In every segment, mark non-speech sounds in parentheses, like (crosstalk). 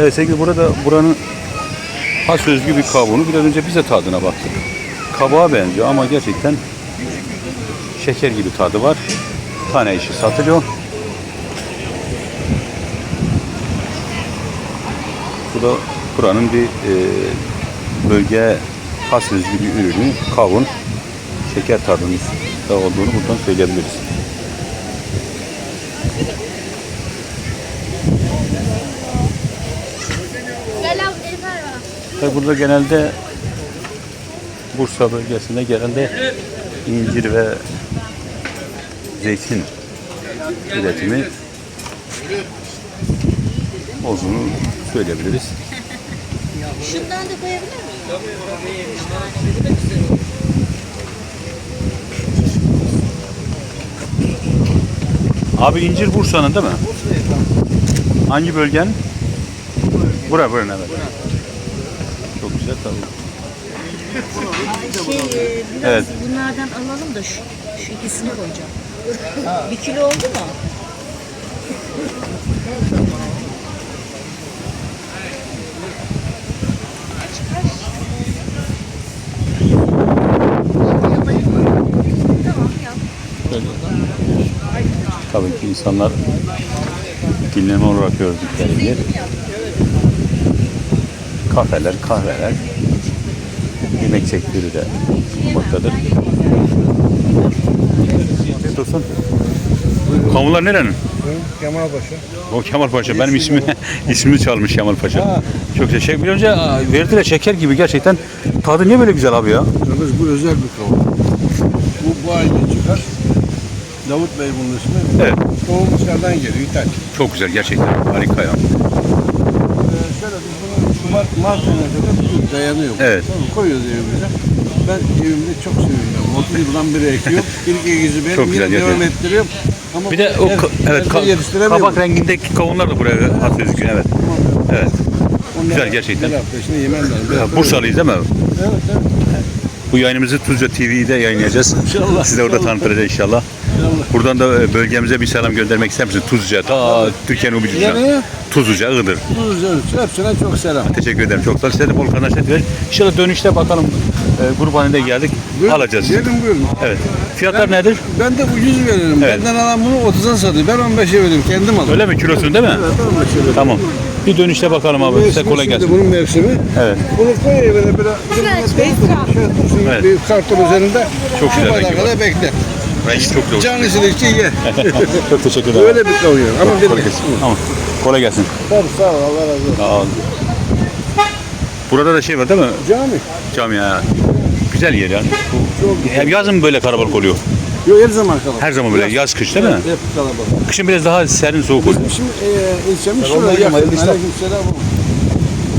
Evet sevgili burada buranın has özgü bir kabuğunu biraz önce bize tadına baktık. Kabağa benziyor ama gerçekten şeker gibi tadı var. Tane işi satılıyor. Bu da buranın bir e, bölge has özgü bir ürünü kavun şeker tadının da olduğunu buradan söyleyebiliriz. Tabi burada genelde Bursa bölgesinde genelde incir ve zeytin üretimi olduğunu söyleyebiliriz. Şundan da koyabilir miyim? Abi incir Bursa'nın değil mi? Hangi bölgenin? Bura, buranın evet. Güzel tabii. Şey, e, biraz Evet. bunlardan alalım da şu, şu ikisini koyacağım. Bir kilo oldu mu? Tabii ki insanlar dinleme olarak gördükleri yer. Kafeler, kahveler, yemek sektörü de bulunmaktadır. Ne olsun? Kavunlar nerenin? Kemalpaşa. O Kemal Paşa. Benim ismi ismimi çalmış Kemal Paşa. Çok teşekkür Bir önce verdiler şeker gibi gerçekten. Tadı niye böyle güzel abi ya? Yalnız bu özel bir kavun. Bu bu ayda çıkar. Davut Bey bunun ismi. Evet. Tohum dışarıdan geliyor, ithal. Çok güzel gerçekten. Harika ya. Ee, şöyle biz Şubat, Mart ayına kadar tutuyoruz, dayanıyor. Evet. Tamam, koyuyoruz evimize. Ben evimde çok seviyorum. 30 yıldan beri ekiyorum. İlk ekizi benim. Çok güzel, devam ettiriyorum. Ama Bir de o ka- evet ka- kabak rengindeki kavunlar da buraya has özgü. Evet. Evet. Onları güzel gerçekten. Bir hafta içinde yemem lazım. Bir Ya, hafta- Bursalıyız değil mi? Evet, evet. Bu yayınımızı Tuzca TV'de yayınlayacağız. İnşallah. Size orada tanıtacağız inşallah. Buradan da e, bölgemize bir selam göndermek ister misiniz? Tuzca, ta Türkiye'nin ucu Nereye? Tuzluca, Iğdır. Tuzca, hepsine çok selam. Teşekkür ederim. Çok sağ olun. Bol kazançlar dileriz. İnşallah dönüşte bakalım e, grubanede geldik. Buyurun, Alacağız. Gelin buyurun. Evet. Fiyatlar nedir? Ben de ucuz veririm. Evet. Benden alan bunu 30'a satıyor. Ben 15'e veriyorum. Kendim alıyorum. Öyle mi? Kilosunu değil mi? Evet 15'e veriyorum. Tamam. Bir dönüşte bakalım abi. Size kolay gelsin. Bunun mevsimi. Evet. Bunu koy evine biraz. Şey dursun Evet. bir karton üzerinde. Çok Şu güzel kadar rengi kadar bekle. Rengi çok hoş. Can isilikçi ye. (laughs) Çok teşekkür ederim. Böyle bir kavuyor. Ama bir Kolay gelsin. Tamam. Kolay gelsin. Tabii sağ ol Allah razı olsun. Sağ ol. Burada da şey var değil mi? Cami. Cami ya. Güzel yer yani. Bu, hem yazın böyle kalabalık oluyor. Yok her zaman kalabalık. Her zaman böyle yaz kış değil mi? Hep kalabalık. Kışın biraz daha serin soğuk oluyor. Şimdi e, ilçemiz şurada yakın. Aleyküm selam.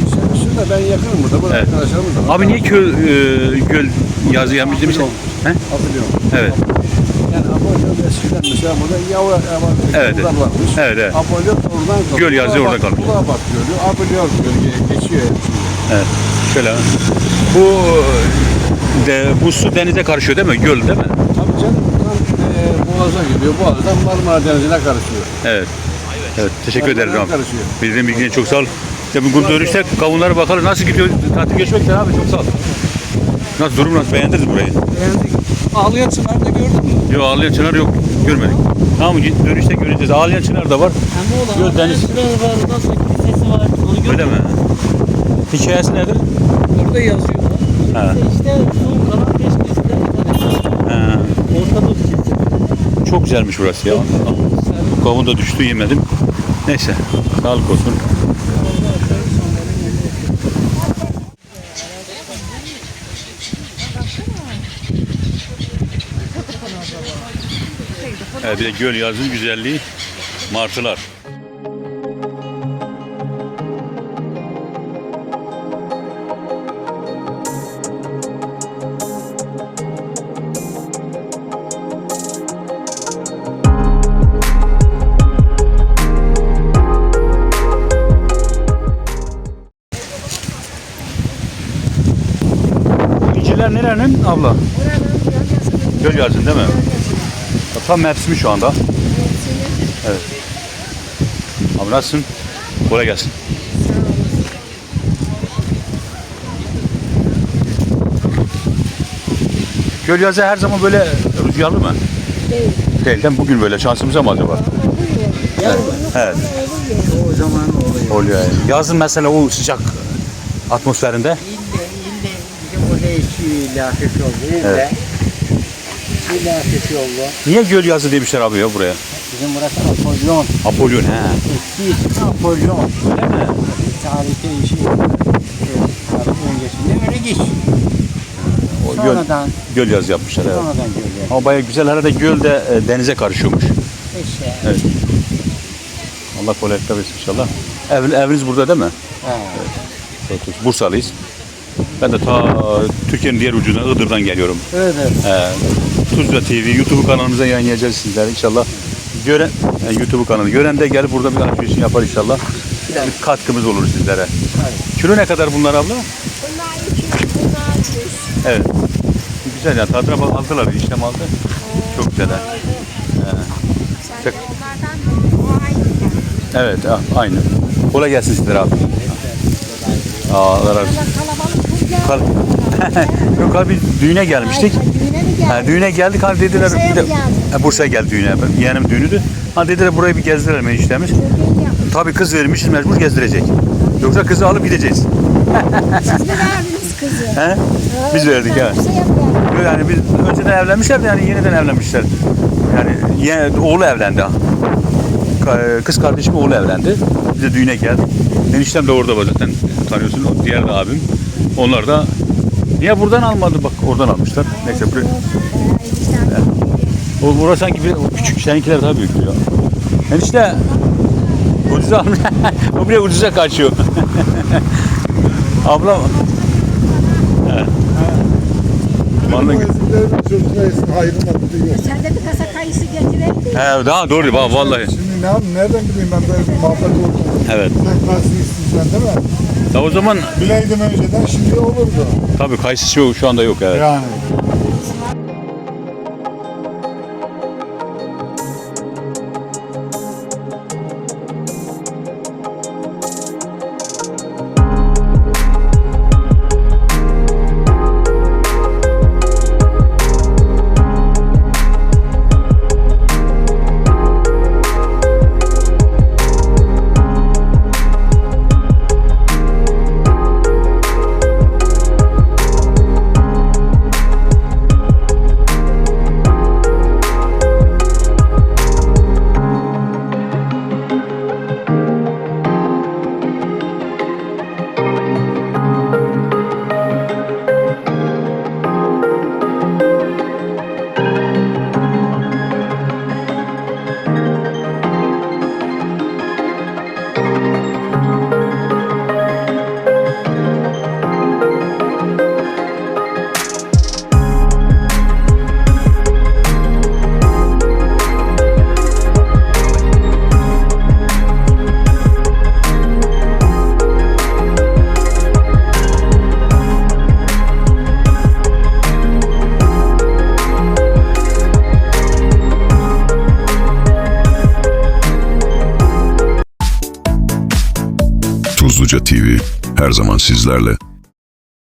İlçemiz şurada ben yakınım burada. Burada Evet. arkadaşlarımız da var. Abi niye köl, e, göl yazı yapmış demişler? He? Hatırlıyorum. Evet. Yani Apollo eskiden mesela burada yavru yavru Evet, varmış. Evet, evet. Apollo oradan kalıyor. Göl yazıyor, orada kalmış. Kulağa bak gölü. Apollo gölge geçiyor. Evet. Şöyle. Bu de, bu su denize karışıyor değil mi? Göl değil mi? Tabii canım tam e, Boğaz'a gidiyor. Boğaz'dan Marmara Denizi'ne karışıyor. Evet. Evet. Teşekkür ederiz abi. Bildiğin bilgine çok sağ ol. İşte bugün dönüşte kavunlara bakalım. Nasıl gidiyor? Tatil geçmek üzere abi. Çok sağ ol. Nasıl durum nasıl? Beğendiniz burayı? Beğendik. Ağlayan Çınar'da gördün mü? Yok ağlayan çınar yok. Görmedik. Tamam dönüşte göreceğiz. Ağlayan çınar da var. Ama Yok, deniz- var, ondan sonra kilisesi var. Onu gördün Öyle mi? Hikayesi nedir? Orada yazıyor. Ha. İşte son kalan beş kiliseden bir tanesi. Ha. Orta Doğu kilisesi. Çok güzelmiş burası ya. Bu kavun da düştü yemedim. Neyse. Sağlık olsun. Evet, bir de göl yazın güzelliği martılar. Nerenin abla? Göl yazın değil mi? Tam mevsimi şu anda. Evet. Abi nasılsın? Kolay gelsin. Göl yazı her zaman böyle rüzgarlı mı? Değil. Değil değil? Bugün böyle şansımıza mı acaba? Evet. evet. O zaman oluyor. Oluyor. Yani. Yazın mesela o sıcak atmosferinde. İlle, ille. Bizim burada iki ile oldu. Evet. Yoldu. Niye göl yazı demişler abi ya buraya? Bizim burası Apolyon. Apolyon he. Eski ismi Apolyon. Öyle mi? Tarihte işi. Evet, tarih öncesinde öyle geç. O göl, Sonradan, göl yazı yapmışlar evet. sonradan görüyor. Ama bayağı güzel. Herhalde göl de e, denize karışıyormuş. İşte. Evet. Allah kolaylıkla versin inşallah. Ev, eviniz burada değil mi? Ha. Evet. Bursalıyız. Ben de ta Türkiye'nin diğer ucundan Iğdır'dan geliyorum. Evet. Ee, Tuzla TV YouTube kanalımıza yayınlayacağız sizler inşallah. Gören e, YouTube kanalı gören de gelip burada bir alışverişini yapar inşallah. Yani katkımız olur sizlere. Kilo ne kadar bunlar abla? Bunlar iki, bunlar yüz. Evet. Güzel yani tadına bak aldılar işlem aldı. Çok güzel. ha. Sen de onlardan o aynı. Evet aynı. Kolay gelsin sizlere abi. Aa, Allah razı olsun. Kal- (laughs) Yok abi düğüne gelmiştik. Düğüne mi Ha, geldi? düğüne geldik hani dediler Bursa'ya bir de mı geldin? Ha, Bursa'ya geldi düğüne. Yeğenim düğünüydü. Ha dediler burayı bir gezdirelim eniştemiz. Düğün yapmış. Tabii kız vermişiz mecbur gezdirecek. Yoksa kızı alıp gideceğiz. Siz mi verdiniz kızı? He? Biz verdik evet. Bursa'ya mı geldin? Yani biz önceden evlenmişler de yani yeniden evlenmişler. Yani ye- oğlu evlendi. Ka- Kız kardeşim oğlu evlendi. Biz de düğüne geldik. Eniştem de orada var zaten tanıyorsun. O diğer de abim. Onlar da niye buradan almadı bak oradan almışlar. Neyse buraya. O burası sanki bir o küçük seninkiler daha büyük ya. Enişte ucuza almış. (laughs) o bile ucuza kaçıyor. (laughs) Abla Vallahi hayrına bir yok. Sen de bir kasa kayısı getireydin. He, daha doğru bak vallahi. Şimdi ne nereden bileyim ben böyle bir muhabbet olduğunu. Evet. Sen karşı isteyeceksin değil mi? Ya o zaman Bileydim önceden şimdi olurdu. tabii kayısı şu, şu anda yok evet. Yani. Tuzluca TV her zaman sizlerle.